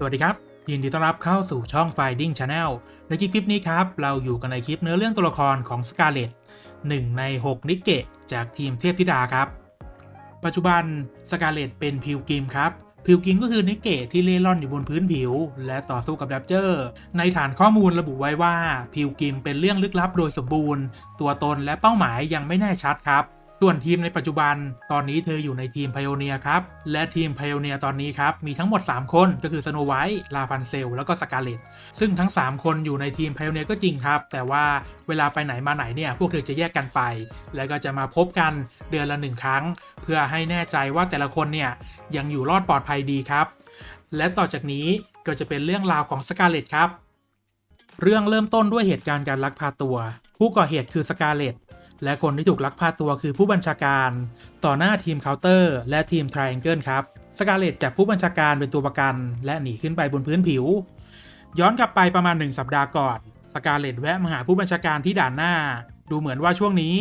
สวัสดีครับยินดีต้อนรับเข้าสู่ช่อง Finding Channel ในคลิปคลิปนี้ครับ เราอยู่กันในคลิปเนื้อเรื่องตัวละครของสกาเลตหนึ่งใน 6 นิกเกะจากทีมเทพธิดาครับ ปัจจุบันสกาเลตเป็นพิวกิมครับ พิวกิมก็คือนิกเกะที่เล่ร่อนอยู่บนพื้นผิว และต่อสู้กับแรปเจอร์ ในฐานข้อมูลระบุไว้ว่าพิวกิมเป็นเรื่องลึกลับโดยสมบูรณ์ ตัวตนและเป้าหมายยังไม่แน่ชัดครับ ส่วนทีมในปัจจุบันตอนนี้เธออยู่ในทีมไพโอเนียครับ และทีมไพโอเนียตอนนี้ครับ มีทั้งหมด 3 คนก็คือสโนไวท์ลาพันเซลแล้วก็สกาเลตซึ่งทั้ง 3 คนอยู่ในทีมไพโอเนียก็จริงครับ แต่ว่าเวลาไปไหนมาไหนเนี่ย พวกเธอจะแยกกันไป แล้วก็จะมาพบกันเดือนละหนึ่งครั้ง เพื่อให้แน่ใจว่าแต่ละคนเนี่ยยังอยู่รอดปลอดภัยดีครับ และต่อจากนี้ก็จะเป็นเรื่องราวของสกาเลตครับ เรื่องเริ่มต้นด้วยเหตุการณ์การลักพาตัว ผู้ก่อเหตุคือสกาเลต และคนที่ถูกลักพาตัวคือผู้บัญชาการ ต่อหน้าทีมเคาน์เตอร์ และทีมทริแองเกิลครับสกาเลตจับผู้บัญชาการเป็นตัวประกัน และหนีขึ้นไปบนพื้นผิว ย้อนกลับไปประมาณหนึ่งสัปดาห์ก่อน สกาเลตแวะมาหาผู้บัญชาการที่ด่านหน้า ดูเหมือนว่าช่วงนี้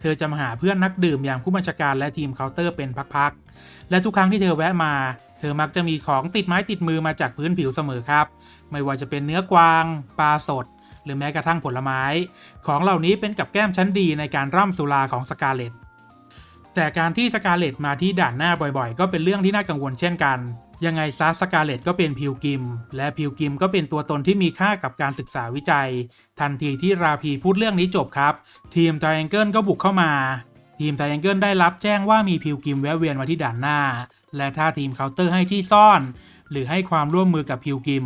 เธอจะมาหาเพื่อนนักดื่มอย่างผู้บัญชาการและทีมเคาน์เตอร์เป็นพักๆ และทุกครั้งที่เธอแวะมา เธอมักจะมีของติดไม้ติดมือมาจากพื้นผิวเสมอครับ ไม่ว่าจะเป็นเนื้อกวาง ปลาสด หรือแม้กระทั่งผลไม้ ของเหล่านี้เป็นกับแก้มชั้นดีในการร่ำสุราของสกาเลตแต่การที่สกาเลตมาที่ด่านหน้าบ่อยๆ ก็เป็นเรื่องที่น่ากังวลเช่นกัน ยังไงซะสกาเลตก็เป็นพิวกิม และพิวกิมก็เป็นตัวตนที่มีค่ากับการศึกษาวิจัย ทันทีที่ราพีพูดเรื่องนี้จบครับ ทีมไทแองเกิลก็บุกเข้ามา ทีมไทแองเกิลได้รับแจ้งว่ามีพิวกิมแวะเวียนมาที่ด่านหน้า และถ้าทีมเคาน์เตอร์ให้ที่ซ่อน หรือให้ความร่วมมือกับพิวกิม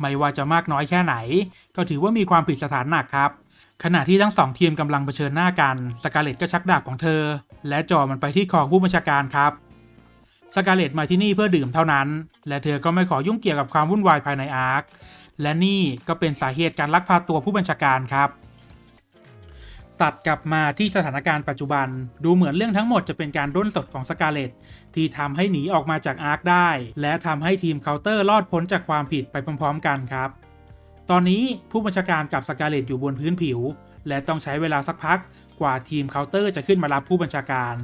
ไม่ว่าจะมากน้อยแค่ไหน ก็ถือว่ามีความผิดสถานหนักครับขณะที่ทั้งสองทีมกำลังเผชิญหน้ากันสกาเลตก็ชักดาบของเธอ และจ่อมันไปที่คอผู้บัญชาการครับสกาเลตมาที่นี่เพื่อดื่มเท่านั้น และเธอก็ไม่ขอยุ่งเกี่ยวกับความวุ่นวายภายในอาร์คและนี่ก็เป็นสาเหตุการลักพาตัวผู้บัญชาการครับ ตัดกลับมาที่สถานการณ์ปัจจุบัน ดูเหมือนเรื่องทั้งหมดจะเป็นการด้นสดของสกาเลตที่ทำให้หนีออกมาจากอาร์คได้ และทำให้ทีมเคาน์เตอร์รอดพ้นจากความผิดไปพร้อมๆ กันครับ ตอนนี้ผู้บัญชาการกับสกาเลตอยู่บนพื้นผิว และต้องใช้เวลาสักพักกว่าทีมเคาน์เตอร์จะขึ้นมารับผู้บัญชาการ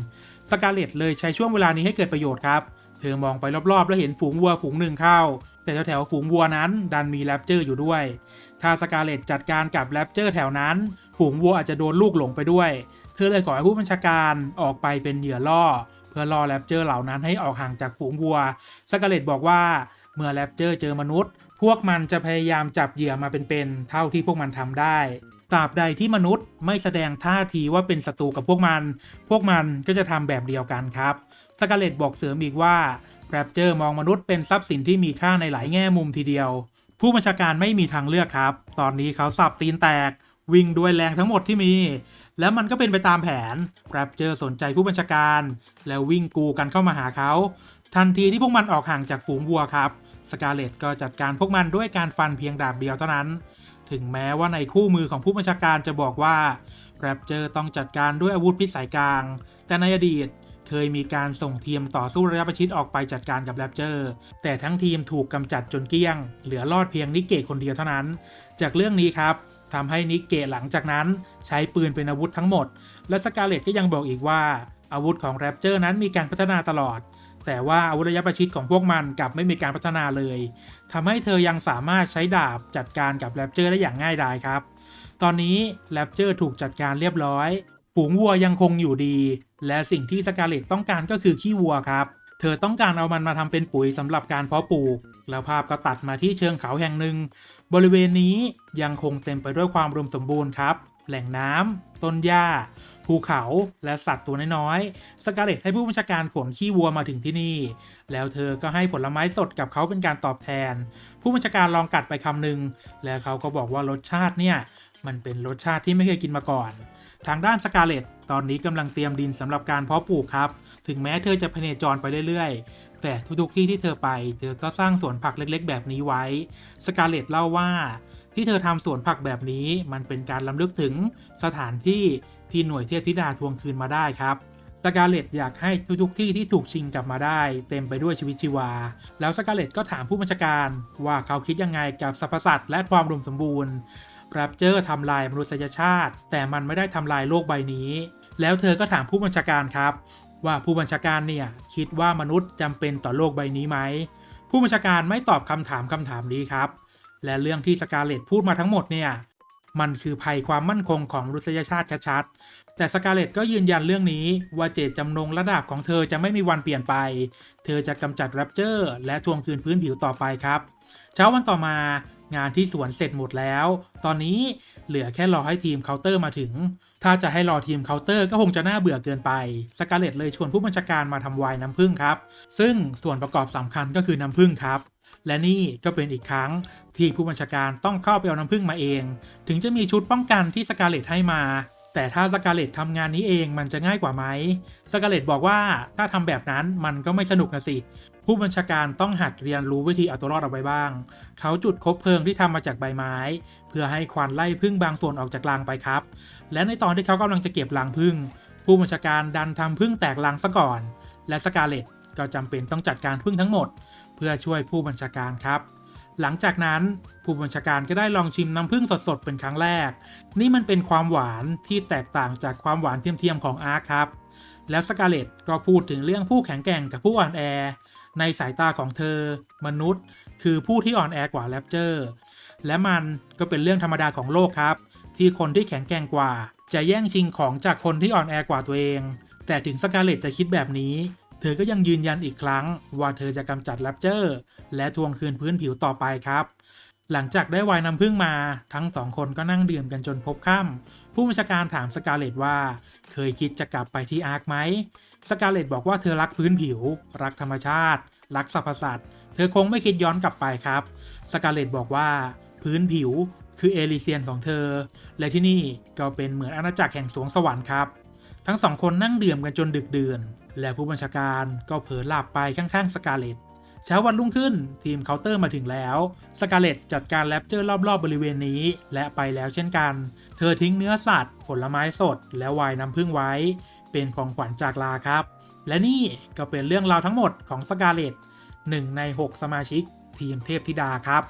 สกาเลตเลยใช้ช่วงเวลานี้ให้เกิดประโยชน์ครับ เธอมองไปรอบๆ แล้วเห็นฝูงวัวฝูงหนึ่งเข้า แต่แถวๆฝูงวัวนั้นดันมีแรปเจอร์อยู่ด้วย ถ้าสกาเลตจัดการกับแรปเจอร์แถวนั้น ฝูงวัวอาจจะโดนลูกหลงไปด้วย เธอเลยขอให้ผู้บัญชาการออกไปเป็นเหยื่อล่อ เพื่อล่อแรปเจอร์เหล่านั้นให้ออกห่างจากฝูงวัวสกาเลตบอกว่าเมื่อแรปเจอร์เจอมนุษย์ พวกมันจะพยายามจับเหยื่อมาเป็นๆเท่าที่พวกมันทำได้ตราบใดที่มนุษย์ไม่แสดงท่าทีว่าเป็นศัตรูกับพวกมัน พวกมันก็จะทำแบบเดียวกันครับสกาเลตบอกเสริมอีกว่าแรปเจอร์มองมนุษย์เป็นทรัพย์สินที่มีค่าในหลายแง่มุมทีเดียว ผู้บัญชาการไม่มีทางเลือกครับ ตอนนี้เขาสับตีนแตก วิ่งด้วยแรงทั้งหมดที่มี แล้วมันก็เป็นไปตามแผนแรปเจอร์สนใจผู้บัญชาการ แล้ววิ่งกูกันเข้ามาหาเขา ทันทีที่พวกมันออกห่างจากฝูงวัวครับ สกาเลตก็จัดการพวกมันด้วยการฟันเพียงดาบเดียวเท่านั้น ถึงแม้ว่าในคู่มือของผู้บัญชาการจะบอกว่าแรปเจอร์ต้องจัดการด้วยอาวุธพิษสายกลาง แต่ในอดีตเคยมีการส่งทีมต่อสู้ระยะประชิดออกไปจัดการกับแรปเจอร์ แต่ทั้งทีมถูกกำจัดจนเกลี้ยง เหลือรอดเพียงนิกเกะคนเดียวเท่านั้น จากเรื่องนี้ครับ ทำให้นิกเกะหลังจากนั้นใช้ปืนเป็นอาวุธทั้งหมด และสกาเลตก็ยังบอกอีกว่า อาวุธของแรปเจอร์นั้นมีการพัฒนาตลอด แต่ว่าอาวุธระยะประชิดของพวกมันกลับไม่มีการพัฒนาเลยทำให้เธอยังสามารถใช้ดาบจัดการกับแรปเจอร์ได้อย่างง่ายดายครับ ตอนนี้แรปเจอร์ถูกจัดการเรียบร้อย ฝูงวัวยังคงอยู่ดี และสิ่งที่สกาเลตต้องการก็คือขี้วัวครับ ธอต้องการเอามันมาทำเป็นปุ๋ยสำหรับการเพาะปลูก แล้วภาพก็ตัดมาที่เชิงเขาแห่งหนึ่ง บริเวณนี้ยังคงเต็มไปด้วยความรวมสมบูรณ์ครับ แหล่งน้ำต้นหญ้า ภูเขาและสัตว์ตัวน้อยๆ สกาเลตให้ผู้บัญชาการขนขี้วัวมาถึงที่นี่ แล้วเธอก็ให้ผลไม้สดกับเขาเป็นการตอบแทน ผู้บัญชาการลองกัดไปคำหนึ่งแล้วเขาก็บอกว่ารสชาติเนี่ยมันเป็นรสชาติที่ไม่เคยกินมาก่อน ทางด้านสกาเลตตอนนี้กำลังเตรียมดินสำหรับการเพาะปลูกครับ ถึงแม้เธอจะพเนจรไปเรื่อยๆ แต่ทุกๆที่ที่เธอไป เธอก็สร้างสวนผักเล็กๆ แบบนี้ไว้ สกาเลตเล่าว่า ที่เธอทำสวนผักแบบนี้ มันเป็นการล้ำลึกถึงสถานที่ที่หน่วยเทพธิดาทวงคืนมาได้ครับสกาเลตอยากให้ทุกๆที่ที่ถูกชิงกลับมาได้ เต็มไปด้วยชีวิตชีวา แล้วสกาเลตก็ถามผู้บัญชาการว่าเขาคิดยังไงกับสรรพสัตว์และความรวมสมบูรณ์ รปเจอร์ทำลายมนุษยชาติ แต่มันไม่ได้ทำลายโลกใบนี้ แล้วเธอก็ถามผู้บัญชาการครับ ว่าผู้บัญชาการเนี่ยคิดว่ามนุษย์จำเป็นต่อโลกใบนี้ไหมผผู้บัญชาการไม่ตอบคำถามคำถามนี้ครับ และเรื่องที่สกาเลตพูดมาทั้งหมดเนี่ยมันคือภัยความมั่นคงของมนุษยชาติชัดๆ แต่สกาเลตก็ยืนยันเรื่องนี้ว่าเจตจำนงระดับของเธอจะไม่มีวันเปลี่ยนไป เธอจะกำจัดแรปเจอร์ และทวงคืนพื้นผิวต่อไปครับ เช้าวันต่อมา งานที่สวนเสร็จหมดแล้ว ตอนนี้เหลือแค่รอให้ทีมเคาน์เตอร์มาถึง ถ้าจะให้รอทีมเคาน์เตอร์ก็คงจะน่าเบื่อเกินไป สกาเลตเลยชวนผู้บัญชาการมาทำวายน้ำผึ้งครับ ซึ่งส่วนประกอบสำคัญก็คือน้ำผึ้งครับ และนี่ก็เป็นอีกครั้งที่ผู้บัญชาการต้องเข้าไปเอาน้ำผึ้งมาเอง ถึงจะมีชุดป้องกันที่สกาเลตให้มา แต่ถ้าสกาเลตทำงานนี้เองมันจะง่ายกว่าไหมสกาเลตบอกว่าถ้าทำแบบนั้นมันก็ไม่สนุกนะสิ ผู้บัญชาการต้องหัดเรียนรู้วิธีเอาตัวรอดเอาไว้บ้าง เขาจุดคบเพลิงที่ทำมาจากใบไม้ เพื่อให้ควันไล่พึ่งบางส่วนออกจากรังไปครับ และในตอนที่เขากำลังจะเก็บรังพึ่ง ผู้บัญชาการดันทำพึ่งแตกรังซะก่อน และสกาเลตก็จำเป็นต้องจัดการพึ่งทั้งหมด เพื่อช่วยผู้บัญชาการครับ หลังจากนั้นผู้บัญชาการก็ได้ลองชิมน้ำผึ้งสดๆเป็นครั้งแรก นี่มันเป็นความหวานที่แตกต่างจากความหวานเทียมๆของอาร์คครับ แล้วสกาเลตก็พูดถึงเรื่องผู้แข็งแกร่งกับผู้อ่อนแอ ในสายตาของเธอ มนุษย์ คือผู้ที่อ่อนแอกว่าแรปเจอร์ และมันก็เป็นเรื่องธรรมดาของโลกครับ ที่คนที่แข็งแกร่งกว่า จะแย่งชิงของจากคนที่อ่อนแอกว่าตัวเอง แต่ถึงสกาเลตจะคิดแบบนี้ ธอก็ยังยืนยันอีกครั้งว่าเธอจะกำจัดแรปเจอร์ และทวงคืนพื้นผิวต่อไปครับ หลังจากได้วน์น้ำพึ่งมา ทั้งสองคนก็นั่งดื่มกันจนพบค่ำผู้บัญชาการถามสกาเลตว่า เคยคิดจะกลับไปที่อาร์คไหมสกาเลตบอกว่าเธอรักพื้นผิว รักธรรมชาติ รักสรรพสัตว์เธอคงไม่คิดย้อนกลับไปครับสกาเลตบอกว่า พื้นผิวคือเอลิเซียนของเธอ และที่นี่ก็เป็นเหมือนอาณาจักรแห่งสวงสวรรค์ครับ ทั้งสองคนนั่งดื่มกันจนดึกดื่น และผู้บัญชาการก็เผลอหลับไปข้างๆสกาเลตเช้าวันรุ่งขึ้นทีมเคาน์เตอร์มาถึงแล้ว สกาเลตจัดการแรปเจอร์รอบๆบริเวณนี้ และไปแล้วเช่นกัน เธอทิ้งเนื้อสัตว์ ผลไม้สด และวน์น้ำผึ้งไว้ เป็นของขวัญจากลาครับ และนี่ก็เป็นเรื่องราวทั้งหมดของสกาเลตหนึ่งใน 6 สมาชิก ทีมเทพธิดาครับ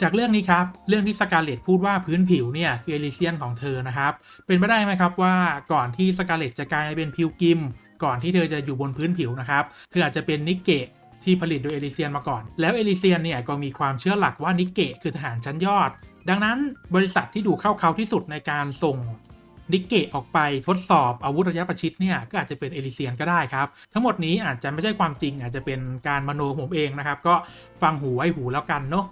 จากเรื่องนี้ครับ เรื่องที่สกาเลตพูดว่าพื้นผิวเนี่ยคือเอลิเซียนของเธอนะครับ เป็นไปได้ไหมครับว่าก่อนที่สกาเลตจะกลายเป็นพิวกิม ก่อนที่เธอจะอยู่บนพื้นผิวนะครับ เธออาจจะเป็นนิกเกะที่ผลิตโดยเอลิเซียนมาก่อน แล้วเอลิเซียนเนี่ยก็มีความเชื่อหลักว่านิกเกะคือทหารชั้นยอด ดังนั้นบริษัทที่ดูเข้าเขาที่สุดในการส่งนิกเกะออกไปทดสอบอาวุธระยะประชิดเนี่ยก็อาจจะเป็นเอลิเซียนก็ได้ครับ ทั้งหมดนี้อาจจะไม่ใช่ความจริง อาจจะเป็นการมโนของผมเองนะครับ ก็ฟังหูไว้หูแล้วกันเนาะ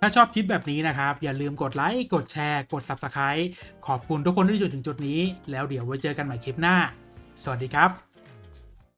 ถ้าชอบคลิปแบบนี้นะครับ อย่าลืมกดไลค์ กดแชร์ กด Subscribe ขอบคุณทุกคนที่อยู่ถึงจุดนี้ แล้วเดี๋ยวไว้เจอกันใหม่คลิปหน้า สวัสดีครับ